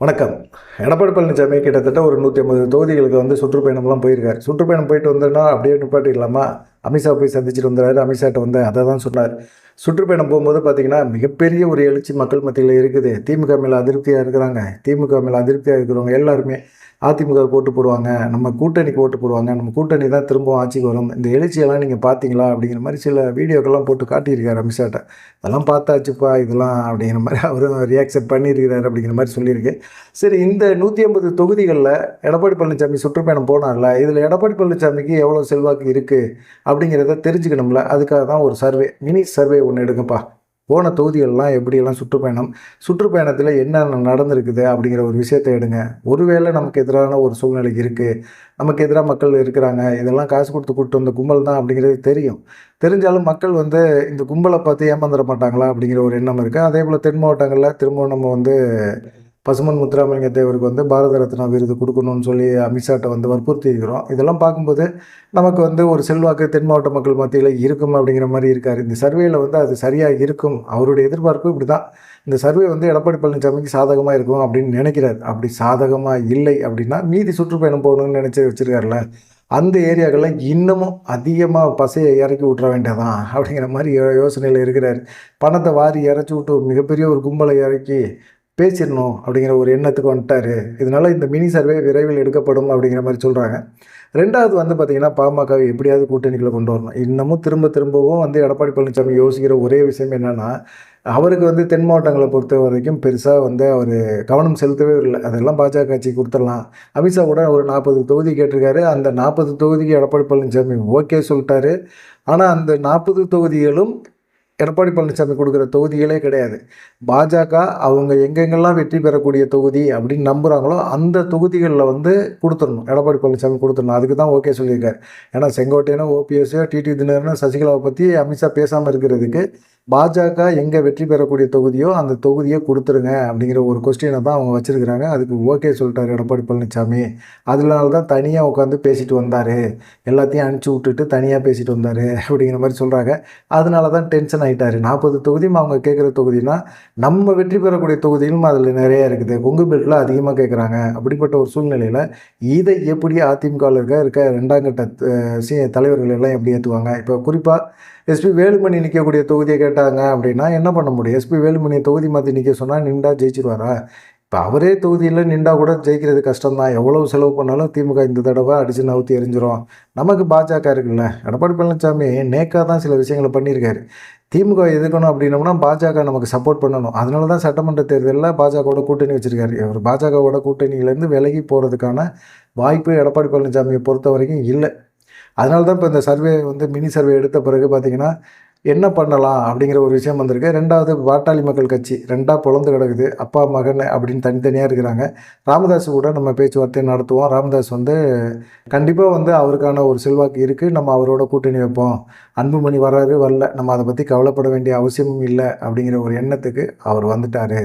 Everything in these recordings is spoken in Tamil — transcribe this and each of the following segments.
வணக்கம். எடப்பாடி பழனிசாமி கிட்டத்தட்ட ஒரு நூற்றி ஐம்பது தொகுதிகளுக்கு வந்து சுற்றுப்பயணம்லாம் போயிருக்காரு. சுற்றுப்பயணம் போயிட்டு வந்தோன்னா அப்படியே நிப்பாட்டிடலாமா? அமித்ஷா போய் சந்திச்சுட்டு வந்தார். அமித்ஷாட்ட வந்து அதை தான் சொன்னார். சுற்றுப்பயணம் போகும்போது பார்த்தீங்கன்னா மிகப்பெரிய ஒரு எழுச்சி மக்கள் மத்தியில் இருக்குது. திமுக மேலே அதிருப்தியாக இருக்கிறாங்க. திமுக மேலே அதிருப்தியாக இருக்கிறவங்க எல்லாருமே அதிமுக ஓட்டு போடுவாங்க. நம்ம கூட்டணிக்கு ஓட்டு போடுவாங்க. நம்ம கூட்டணி தான் திரும்பவும் ஆட்சிக்கு வரும். இந்த எழுச்சியெல்லாம் நீங்கள் பார்த்தீங்களா அப்படிங்கிற மாதிரி சில வீடியோக்கெல்லாம் போட்டு காட்டியிருக்காரு அமித்ஷாட்ட இதெல்லாம் பார்த்தாச்சுப்பா இதெல்லாம் அப்படிங்கிற மாதிரி அவரும் ரியாக்ஷன் பண்ணியிருக்கிறார் அப்படிங்கிற மாதிரி சொல்லியிருக்கு. சரி இந்த நூற்றி ஐம்பது தொகுதிகளில் எடப்பாடி பழனிசாமி சுற்றுப்பயணம் போனார்ல. இதில் எடப்பாடி பழனிசாமிக்கு எவ்வளோ செல்வாக்கு இருக்குது அப்படிங்கிறத தெரிஞ்சுக்கணும்ல. அதுக்காக தான் ஒரு சர்வே மினி சர்வே ஒன்று எடுங்கப்பா. போன தொகுதிகள்லாம் எப்படியெல்லாம் சுற்றுப்பயணம் சுற்றுப்பயணத்தில் என்னென்ன நடந்திருக்குது அப்படிங்கிற ஒரு விஷயத்தை எடுங்க. ஒருவேளை நமக்கு எதிரான ஒரு சூழ்நிலை இருக்குது நமக்கு எதிராக மக்கள் இருக்கிறாங்க. இதெல்லாம் காசு கொடுத்து கூப்பிட்டு வந்த கும்பல் தான் அப்படிங்கிறது தெரியும். தெரிஞ்சாலும் மக்கள் வந்து இந்த கும்பலை பார்த்து ஏமாந்துட மாட்டாங்களா அப்படிங்கிற ஒரு எண்ணம் இருக்குது அதே போல் தென் மாவட்டங்களில் திரும்ப நம்ம வந்து பசுமன் முத்துராமலிங்க தேவருக்கு வந்து பாரத ரத்னா விருது கொடுக்கணும்னு சொல்லி அமித்ஷாட்ட வந்து வற்புறுத்தி இருக்கிறோம் இதெல்லாம் பார்க்கும்போது நமக்கு வந்து ஒரு செல்வாக்கு தென் மாவட்ட மக்கள் மத்தியில் இருக்கும் அப்படிங்கிற மாதிரி இருக்கார். இந்த சர்வேயில் வந்து அது சரியாக இருக்கும். அவருடைய எதிர்பார்ப்பு இப்படி தான் இந்த சர்வே வந்து எடப்பாடி பழனிசாமிக்கு சாதகமாக இருக்கும் அப்படின்னு நினைக்கிறார். அப்படி சாதகமாக இல்லை அப்படின்னா மீதி சுற்றுப்பயணம் போகணும்னு நினச்சி வச்சுருக்காருல அந்த ஏரியாக்களில் இன்னமும் அதிகமாக பசையை இறக்கி விட்ற வேண்டியதான் அப்படிங்கிற மாதிரி யோ- யோசனையில் இருக்கிறார். பணத்தை வாரி இறச்சி விட்டு மிகப்பெரிய ஒரு கும்பலை இறக்கி பேசிடணும் அப்படிங்கிற ஒரு எண்ணத்துக்கு வந்துட்டார். இதனால் இந்த மினி சர்வே விரைவில் எடுக்கப்படும் அப்படிங்கிற மாதிரி சொல்கிறாங்க ரெண்டாவது வந்து பார்த்திங்கன்னா பாமகவை எப்படியாவது கூட்டணிக்குள்ள கொண்டு வரணும். இன்னமும் திரும்ப திரும்பவும் வந்து எடப்பாடி பழனிசாமி யோசிக்கிற ஒரே விஷயம் என்னென்னா அவருக்கு வந்து தென் மாவட்டங்களை பொறுத்த வரைக்கும் பெருசாக வந்து அவர் கவனம் செலுத்தவே இல்லை. அதெல்லாம் பாஜக கட்சி கொடுத்துடலாம். அமித்ஷா கூட ஒரு நாற்பது தொகுதி கேட்டிருக்காரு. அந்த நாற்பது தொகுதிக்கு எடப்பாடி பழனிசாமி ஓகே சொல்லிட்டாரு. ஆனால் அந்த நாற்பது தொகுதிகளும் எடப்பாடி பழனிசாமி கொடுக்குற தொகுதிகளே கிடையாது. பாஜக அவங்க எங்கெங்கெல்லாம் வெற்றி பெறக்கூடிய தொகுதி அப்படின்னு நம்புகிறாங்களோ அந்த தொகுதிகளில் வந்து கொடுத்துடணும். எடப்பாடி பழனிசாமி கொடுத்துடணும். அதுக்கு தான் ஓகே சொல்லியிருக்காரு. ஏன்னா செங்கோட்டையனோ ஓபிஎஸ்ஸோ டிடி தினகரனோ சசிகலாவை பற்றி அமித்ஷா பேசாமல் இருக்கிறதுக்கு பாஜக எங்கே வெற்றி பெறக்கூடிய தொகுதியோ அந்த தொகுதியை கொடுத்துருங்க அப்படிங்கிற ஒரு கொஸ்டினை தான் அவங்க வச்சுருக்கிறாங்க. அதுக்கு ஓகே சொல்லிட்டாரு எடப்பாடி பழனிசாமி அதனால தான் தனியாக உட்காந்து பேசிட்டு வந்தார். எல்லாத்தையும் அனுப்பிச்சி விட்டுட்டு தனியாக பேசிட்டு வந்தார் அப்படிங்கிற மாதிரி சொல்கிறாங்க அதனால தான் டென்ஷன் ஆகிட்டாரு நாற்பது தொகுதியும் அவங்க கேட்குற தொகுதினா நம்ம வெற்றி பெறக்கூடிய தொகுதிகளும் அதில் நிறைய இருக்குது. கொங்கு பெல்ட்டில் அதிகமாக கேட்குறாங்க அப்படிப்பட்ட ஒரு சூழ்நிலையில் இதை எப்படி அதிமுகவில் இருக்க இருக்க ரெண்டாம் கட்ட சி தலைவர்கள் எல்லாம் எப்படி ஏற்றுவாங்க இப்போ குறிப்பாக எஸ்பி வேலுமணி நிற்கக்கூடிய தொகுதியை கேட்டாங்க அப்படின்னா என்ன பண்ண முடியும்? எஸ்பி வேலுமணியை தொகுதி மாற்றி நிற்க சொன்னால் நின்றா ஜெயிச்சிருவாரா? இப்போ அவரே தொகுதியில் நின்றா கூட ஜெயிக்கிறது கஷ்டம்தான். எவ்வளவு செலவு பண்ணாலும் திமுக இந்த தடவை அடித்து நவுத்தி எரிஞ்சிரும் நமக்கு பாஜக இருக்குல்ல. எடப்பாடி பழனிசாமி நேக்காக தான் சில விஷயங்களை பண்ணியிருக்காரு. திமுக எதிர்க்கணும் அப்படின்னோம்னா பாஜக நமக்கு சப்போர்ட் பண்ணணும். அதனால தான் சட்டமன்ற தேர்தலில் பாஜகவோட கூட்டணி வச்சுருக்காரு. அவர் பாஜகவோட கூட்டணியிலேருந்து விலகி போகிறதுக்கான வாய்ப்பு எடப்பாடி பழனிசாமியை பொறுத்த வரைக்கும் இல்லை. அதனால தான் இப்போ இந்த சர்வே வந்து மினி சர்வே எடுத்த பிறகு பார்த்திங்கன்னா என்ன பண்ணலாம் அப்படிங்கிற ஒரு விஷயம் வந்திருக்கு. ரெண்டாவது பாட்டாளி மக்கள் கட்சி ரெண்டாக பொழந்து கிடக்குது. அப்பா மகன் அப்படின்னு தனித்தனியாக இருக்கிறாங்க. ராமதாஸ் கூட நம்ம பேச்சுவார்த்தை நடத்துவோம். ராமதாஸ் வந்து கண்டிப்பாக வந்து அவருக்கான ஒரு செல்வாக்கு இருக்குது நம்ம அவரோட கூட்டணி வைப்போம். அன்புமணி வராரு வரல. நம்ம அதை பற்றி கவலைப்பட வேண்டிய அவசியமும் இல்லை அப்படிங்கிற ஒரு எண்ணத்துக்கு அவர் வந்துட்டார்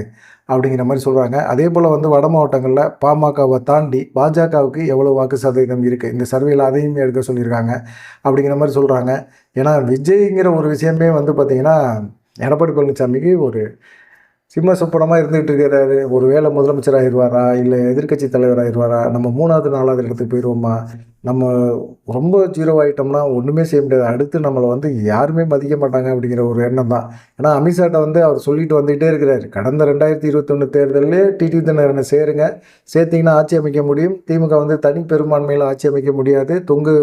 அப்படிங்கிற மாதிரி சொல்கிறாங்க அதே போல் வந்து வட மாவட்டங்களில் பாமகவை தாண்டி பாஜகவுக்கு எவ்வளோ வாக்கு சதவீதம் இருக்குது இந்த சர்வேயில் அதையும் எடுக்க சொல்லியிருக்காங்க அப்படிங்கிற மாதிரி சொல்கிறாங்க ஏன்னா விஜய்ங்கிற ஒரு விஷயமே வந்து பார்த்திங்கன்னா எடப்பாடி பழனிசாமிக்கு ஒரு சிம்ம சொப்பனமாக இருந்துகிட்டு இருக்கிறாரு. ஒரு வேளை முதலமைச்சர் ஆயிடுவாரா இல்லை எதிர்க்கட்சி தலைவர் ஆயிடுவாரா நம்ம மூணாவது நாலாவது இடத்துக்கு போயிடுவோமா நம்ம ரொம்ப ஜீரோ ஆகிட்டோம்னா ஒன்றுமே செய்ய முடியாது. அடுத்து நம்மளை வந்து யாருமே மதிக்க மாட்டாங்க அப்படிங்கிற ஒரு எண்ணம் தான். ஏன்னா அமித்ஷாட்ட வந்து அவர் சொல்லிட்டு வந்துகிட்டே இருக்கிறாரு. கடந்த ரெண்டாயிரத்தி இருபத்தொன்று தேர்தலில் டிடி தினகரனை சேருங்க. சேர்த்திங்கன்னா ஆட்சி அமைக்க முடியும். திமுக வந்து தனி பெரும்பான்மையில் ஆட்சி அமைக்க முடியாது. தொங்கு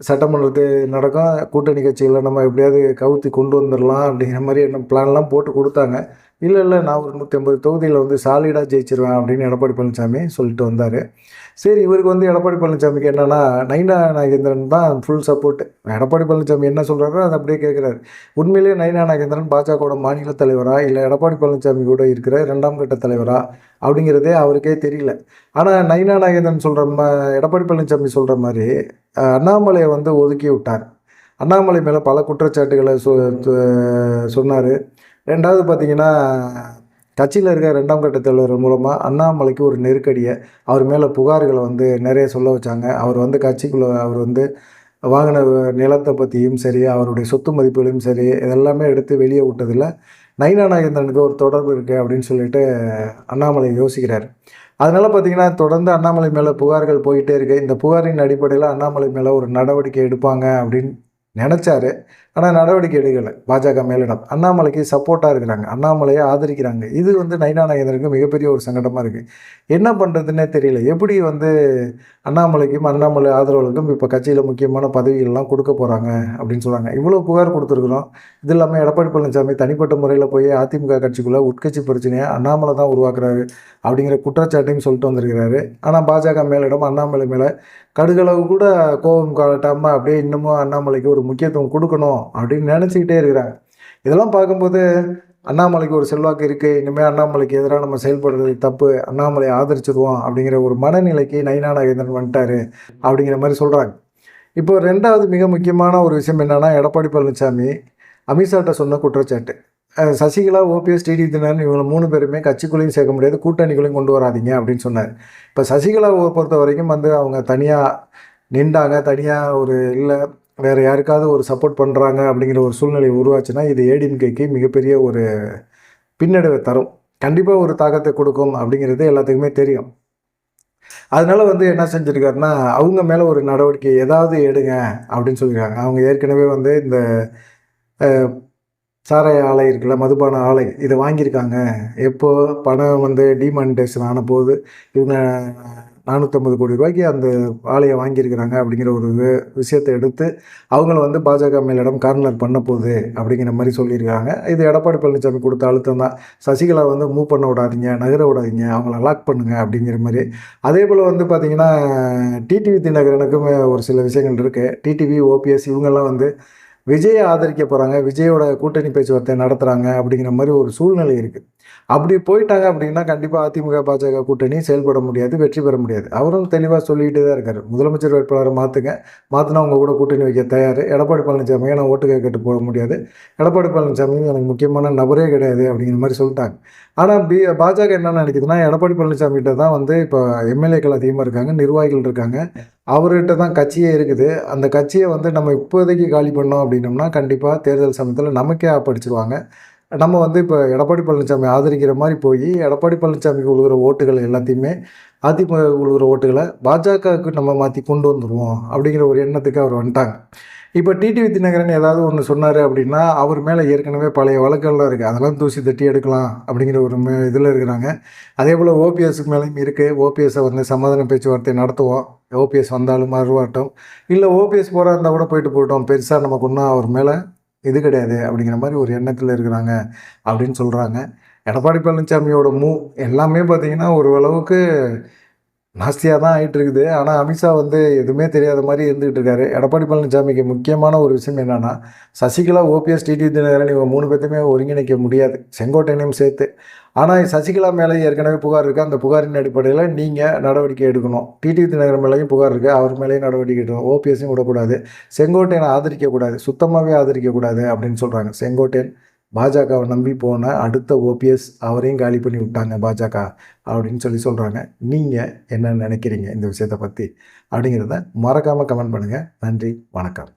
சட்டமன்றத்து நடக்கும் கூட்டணி கட்சிகளை நம்ம எப்படியாவது கவுத்தி கொண்டு வந்துடலாம் அப்படிங்கிற மாதிரி என்ன பிளான்லாம் போட்டு கொடுத்தாங்க. இல்லை இல்லை நான் ஒரு நூற்றி ஐம்பது தொகுதியில் வந்து சாலிடாக ஜெயிச்சிருவேன் அப்படின்னு எடப்பாடி பழனிசாமி சொல்லிட்டு வந்தார். சரி இவருக்கு வந்து எடப்பாடி பழனிசாமிக்கு என்னென்னா நைனா நாகேந்திரன் தான் ஃபுல் சப்போர்ட்டு எடப்பாடி பழனிசாமி என்ன சொல்கிறாரோ அதை அப்படியே கேட்குறாரு உண்மையிலேயே நைனா நாகேந்திரன் பாஜகவோட மாநில தலைவரா இல்லை எடப்பாடி பழனிசாமி கூட இருக்கிற ரெண்டாம் கட்ட தலைவரா அப்படிங்கிறதே அவருக்கே தெரியல. ஆனால் நைனா நாகேந்திரன் சொல்கிற மா எடப்பாடி பழனிசாமி சொல்கிற மாதிரி அண்ணாமலையை வந்து ஒதுக்கி விட்டார். அண்ணாமலை மேலே பல குற்றச்சாட்டுகளை சொ சொன்னார். ரெண்டாவது பார்த்தீங்கன்னா கட்சியில் இருக்க ரெண்டாம் கட்ட தலைவர் மூலமாக அண்ணாமலைக்கு ஒரு நெருக்கடியை அவர் மேலே புகார்களை வந்து நிறைய சொல்ல வச்சாங்க. அவர் வந்து கட்சிக்குள்ளே அவர் வந்து வாங்கின நிலத்தை பற்றியும் சரி அவருடைய சொத்து மதிப்புகளையும் சரி இதெல்லாமே எடுத்து வெளியே விட்டதில் நைனா நாகேந்திரனுக்கு ஒரு தொடர்பு இருக்குது அப்படின்னு சொல்லிட்டு அண்ணாமலை யோசிக்கிறார். அதனால் பார்த்தீங்கன்னா தொடர்ந்து அண்ணாமலை மேலே புகார்கள் போயிட்டே இருக்குது இந்த புகாரின் அடிப்படையில் அண்ணாமலை மேலே ஒரு நடவடிக்கை எடுப்பாங்க அப்படின்னு நினச்சாரு. ஆனால் நடவடிக்கை எடுக்கலை. பாஜக மேலிடம். அண்ணாமலைக்கு சப்போர்ட்டாக இருக்கிறாங்க. அண்ணாமலையை ஆதரிக்கிறாங்க. இது வந்து நைனா நாகேந்திரனுக்கு மிகப்பெரிய ஒரு சங்கடமாக இருக்குது என்ன பண்ணுறதுன்னே தெரியல. எப்படி வந்து அண்ணாமலைக்கும் அண்ணாமலை ஆதரவுகளுக்கும் இப்போ கட்சியில் முக்கியமான பதவிகள்லாம் கொடுக்க போகிறாங்க அப்படின்னு சொல்கிறாங்க இவ்வளோ புகார் கொடுத்துருக்குறோம். இது இல்லாமல் எடப்பாடி பழனிசாமி தனிப்பட்ட முறையில் போய் அதிமுக கட்சிக்குள்ளே உட்கட்சி பிரச்சனையை அண்ணாமலை தான் உருவாக்குறாரு அப்படிங்கிற குற்றச்சாட்டையும் சொல்லிட்டு வந்திருக்கிறாரு. ஆனால் பாஜக மேலிடம் அண்ணாமலை மேலே கடுகளவு கூட கோபம் காட்டாமல் அப்படியே இன்னமும் அண்ணாமலைக்கு ஒரு முக்கியத்துவம் கொடுக்கணும் அப்படின்னு நினச்சிக்கிட்டே இருக்கிறாங்க. இதெல்லாம் பார்க்கும்போது அண்ணாமலைக்கு ஒரு செல்வாக்கு இருக்குது இனிமேல் அண்ணாமலைக்கு எதிராக நம்ம செயல்படுறது தப்பு. அண்ணாமலையை ஆதரிச்சிருவோம் அப்படிங்கிற ஒரு மனநிலைக்கு நைனா நாகேந்திரன் வந்துட்டாரு அப்படிங்கிற மாதிரி சொல்கிறாங்க இப்போ ரெண்டாவது மிக முக்கியமான ஒரு விஷயம் என்னென்னா எடப்பாடி பழனிசாமி அமித்ஷாட்ட சொன்ன குற்றச்சாட்டு. சசிகலா ஓபிஎஸ் டிடி தினகரன் இவங்க மூணு பேருமே கட்சிக்குள்ளேயும் சேர்க்க முடியாது. கூட்டணிக்குள்ளேயும் கொண்டு வராதீங்க அப்படின்னு சொன்னார். இப்போ சசிகலாவை பொறுத்த வரைக்கும் வந்து அவங்க தனியாக நின்றாங்க. தனியாக ஒரு இல்லை வேறு யாருக்காவது ஒரு சப்போர்ட் பண்ணுறாங்க அப்படிங்கிற ஒரு சூழ்நிலை உருவாச்சுன்னா இது ஏடிஎம்கேக்கு மிகப்பெரிய ஒரு பின்னடைவை தரும். கண்டிப்பாக ஒரு தாக்கத்தை கொடுக்கும் அப்படிங்கிறது எல்லாத்துக்குமே தெரியும். அதனால் வந்து என்ன செஞ்சுருக்காருன்னா அவங்க மேலே ஒரு நடவடிக்கை ஏதாவது எடுங்க அப்படின்னு சொல்லியிருக்காங்க அவங்க ஏற்கனவே வந்து இந்த சாராய ஆலை இருக்குல்ல மதுபான ஆலை இதை வாங்கியிருக்காங்க. எப்போ பணம் வந்து டிமானிட்டேஷன் ஆன போது இவங்க நானூற்றம்பது கோடி ரூபாய்க்கு அந்த ஆலையை வாங்கியிருக்கிறாங்க அப்படிங்கிற ஒரு விஷயத்தை எடுத்து அவங்கள வந்து பாஜக மேலிடம் கார்னர் பண்ண போகுது அப்படிங்கிற மாதிரி சொல்லியிருக்காங்க. இது எடப்பாடி பழனிசாமி கொடுத்த அழுத்தம் தான். சசிகலா வந்து மூவ் பண்ண விடாதீங்க நகர விடாதீங்க அவங்கள லாக் பண்ணுங்க அப்படிங்கிற மாதிரி. அதே போல் வந்து பார்த்திங்கன்னா டிடிவி தினகரனுக்கும் ஒரு சில விஷயங்கள் இருக்குது டிடிவி ஓபிஎஸ் இவங்கெல்லாம் வந்து விஜயை ஆதரிக்க போகிறாங்க விஜயோட கூட்டணி பேச்சுவார்த்தை நடத்துகிறாங்க அப்படிங்கிற மாதிரி ஒரு சூழ்நிலை இருக்குது அப்படி போயிட்டாங்க அப்படின்னா கண்டிப்பாக அதிமுக பாஜக கூட்டணி செயல்பட முடியாது வெற்றி பெற முடியாது. அவரும் தெளிவாக சொல்லிகிட்டே தான் இருக்கார். முதலமைச்சர் வேட்பாளரை மாற்றுங்க மாற்றினா அவங்க கூட கூட்டணி வைக்க தயார். எடப்பாடி பழனிசாமியை நான் ஓட்டு கேட்டு போக முடியாது? எடப்பாடி பழனிசாமி எனக்கு முக்கியமான நபரே கிடையாது அப்படிங்கிற மாதிரி சொல்லிட்டாங்க. ஆனால் பி பாஜக என்ன நினைக்குதுன்னா எடப்பாடி பழனிசாமிகிட்ட தான் வந்து இப்போ எம்எல்ஏக்கள் அதிகமாக இருக்காங்க நிர்வாகிகள் இருக்காங்க. அவர்கிட்ட தான் கட்சியே இருக்குது. அந்த கட்சியை வந்து நம்ம இப்போதைக்கு காலி பண்ணோம் அப்படின்னோம்னா கண்டிப்பாக தேர்தல் சமயத்தில் நமக்கே ஆப்படிச்சிருவாங்க. நம்ம வந்து இப்போ எடப்பாடி பழனிசாமி ஆதரிக்கிற மாதிரி போய் எடப்பாடி பழனிசாமிக்கு உழுகிற ஓட்டுகள் எல்லாத்தையுமே அதிமுக உழுகிற ஓட்டுகளை பாஜகவுக்கு நம்ம மாற்றி கொண்டு வந்துடுவோம் அப்படிங்கிற ஒரு எண்ணத்துக்கு அவர் வந்துட்டாங்க. இப்போ டிடிவி தினகரன் ஏதாவது ஒன்று சொன்னார் அப்படின்னா அவர் மேலே ஏற்கனவே பழைய வழக்கெல்லாம் இருக்குது அதெல்லாம் தூசி தட்டி எடுக்கலாம் அப்படிங்கிற ஒரு இதில் இருக்கிறாங்க. அதே போல் ஓபிஎஸ்க்கு மேலேயும் இருக்குது ஓபிஎஸ்ஸை வந்து சமாதான பேச்சுவார்த்தை நடத்துவோம். ஓபிஎஸ் வந்தாலும் மறுவாட்டம் இல்லை ஓபிஎஸ் போகிறா இருந்தால் கூட போயிட்டு போட்டோம் பெருசாக நமக்கு ஒன்றும் அவர் மேலே இது கிடையாது அப்படிங்கிற மாதிரி ஒரு எண்ணத்தில் இருக்கிறாங்க அப்படின்னு சொல்கிறாங்க எடப்பாடி பழனிசாமியோட மூ எல்லாமே பார்த்தீங்கன்னா ஒரு அளவுக்கு நாஸ்தியாக தான் ஆகிட்டு இருக்குது ஆனால் அமித்ஷா வந்து எதுவுமே தெரியாத மாதிரி இருந்துகிட்டு இருக்காரு. எடப்பாடி பழனிசாமிக்கு முக்கியமான ஒரு விஷயம் என்னென்னா சசிகலா ஓபிஎஸ் டிடி தினகரன் இவங்க மூணு பேர்த்தையுமே ஒருங்கிணைக்க முடியாது. செங்கோட்டையனையும் சேர்த்து. ஆனால் சசிகலா மேலே ஏற்கனவே புகார் இருக்குது அந்த புகாரின் அடிப்படையில் நீங்கள் நடவடிக்கை எடுக்கணும். டிடி தினகரன் மேலேயும் புகார் இருக்குது அவர் மேலேயும் நடவடிக்கை எடுக்கணும். ஓபிஎஸ்ஸையும் விடக்கூடாது. செங்கோட்டையனை ஆதரிக்கக்கூடாது. சுத்தமாகவே ஆதரிக்கக்கூடாது அப்படின்னு சொல்கிறாங்க செங்கோட்டையன் பாஜகவை நம்பி போன அடுத்த ஓபிஎஸ் அவரையும் காலி பண்ணி விட்டாங்க பாஜக அப்படின்னு சொல்லி சொல்கிறாங்க நீங்கள் என்ன நினைக்கிறீங்க இந்த விஷயத்தை பற்றி அப்படிங்கிறத மறக்காமல் கமெண்ட் பண்ணுங்கள் நன்றி வணக்கம்.